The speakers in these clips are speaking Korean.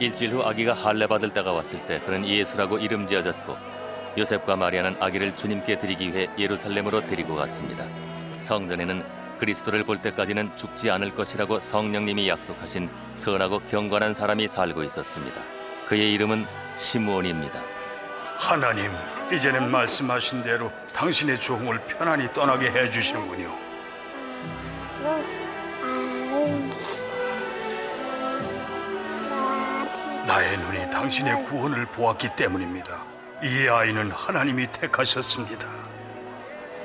일주일 후 아기가 할례 받을 때가 왔을 때 그는 예수라고 이름 지어졌고 요셉과 마리아는 아기를 주님께 드리기 위해 예루살렘으로 데리고 갔습니다. 성전에는 그리스도를 볼 때까지는 죽지 않을 것이라고 성령님이 약속하신 선하고 경건한 사람이 살고 있었습니다. 그의 이름은 시므온입니다. 하나님, 이제는 말씀하신 대로 당신의 종을 편안히 떠나게 해 주시는군요. 나의 눈이 당신의 구원을 보았기 때문입니다. 이 아이는 하나님이 택하셨습니다.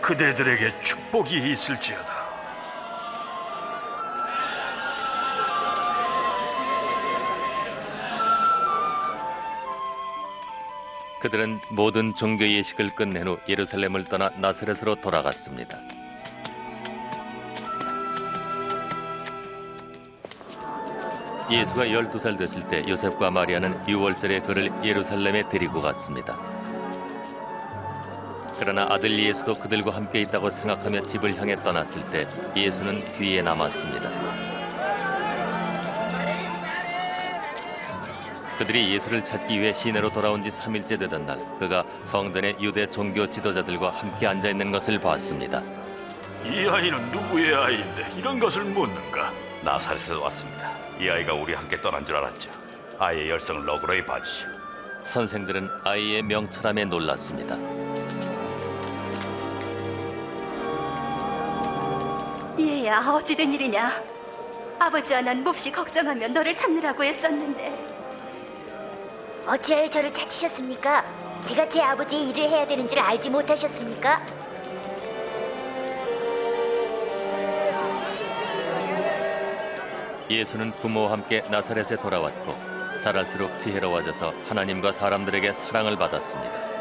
그대들에게 축복이 있을지어다. 그들은 모든 종교 예식을 끝낸 후 예루살렘을 떠나 나사렛으로 돌아갔습니다. 예수가 12살 됐을 때 요셉과 마리아는 6월절에 그를 예루살렘에 데리고 갔습니다. 그러나 아들 예수도 그들과 함께 있다고 생각하며 집을 향해 떠났을 때 예수는 뒤에 남았습니다. 그들이 예수를 찾기 위해 시내로 돌아온 지 3일째 되던 날 그가 성전의 유대 종교 지도자들과 함께 앉아 있는 것을 봤습니다. 이 아이는 누구의 아이인데 이런 것을 묻는가? 나사렛에서 왔습니다. 이 아이가 우리 함께 떠난 줄 알았죠. 아이의 열성을 너그러이 봐주시오. 선생들은 아이의 명철함에 놀랐습니다. 얘야 어찌된 일이냐? 아버지와 난 몹시 걱정하며 너를 찾느라고 애썼는데 어찌하여 저를 찾으셨습니까? 제가 제 아버지의 일을 해야 되는 줄 알지 못하셨습니까? 예수는 부모와 함께 나사렛에 돌아왔고 자랄수록 지혜로워져서 하나님과 사람들에게 사랑을 받았습니다.